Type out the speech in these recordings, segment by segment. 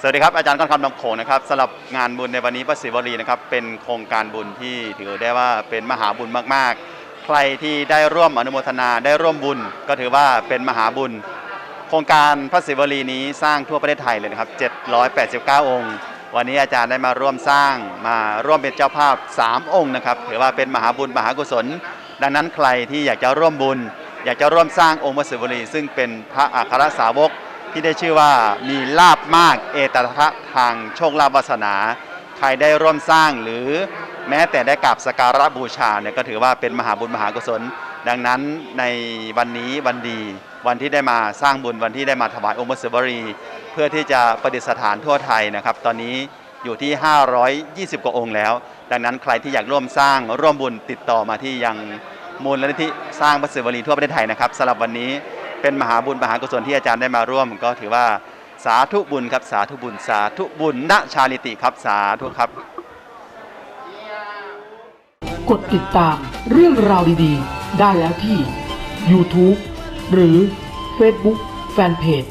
สวัสดีครับอาจารย์ก้อนคำนำโขงนะครับสำหรับงานบุญในวันนี้พระศิวลีนะครับเป็นโครงการบุญที่ถือได้ว่าเป็นมหาบุญมากๆ ใครที่ได้ร่วมอนุโมทนาได้ร่วมบุญ ก็ถือว่าเป็นมหาบุญ โครงการพระศิวลีนี้สร้างทั่วประเทศไทยเลยนะครับ 789 องค์ วันนี้อาจารย์ได้มาร่วมสร้างมาร่วมเป็นเจ้าภาพ 3 องค์นะครับถือว่าเป็นมหาบุญมหากุศล ดังนั้นใครที่อยากจะร่วมบุญ อยากจะร่วมสร้างองค์พระศิวลี ซึ่งเป็นพระอัครสาวก ที่ได้ชื่อว่ามีลาบมากเอตทะทางโชคลาภวาสนา ใครได้ร่วมสร้างหรือแม้แต่ได้กราบสการะบูชาเนี่ยก็ถือว่าเป็นมหาบุญมหากุศล ดังนั้นในวันนี้วันดีวันที่ได้มาสร้างบุญวันที่ได้มาถวายองค์พระศิวลีเพื่อที่จะประดิษฐานทั่วไทยนะครับ ตอนนี้อยู่ที่ 520 กว่าองค์แล้ว ดังนั้นใครที่อยากร่วมสร้างร่วมบุญติดต่อมาที่ยังมูลนิธิสร้างพระศิวลีทั่วประเทศไทยนะครับสำหรับวันนี้ เป็นมหาบุญมหากุศลที่อาจารย์ได้มาร่วม ก็ถือว่าสาธุบุญครับสาธุบุญสาธุบุญณชาลิติครับสาธุครับ กดติดตามเรื่องราวดีๆ ได้แล้วที่ YouTube หรือ Facebook Fanpage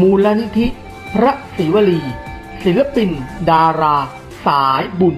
มูลนิธิ พระศิวลี ศิลปิน ดารา สายบุญ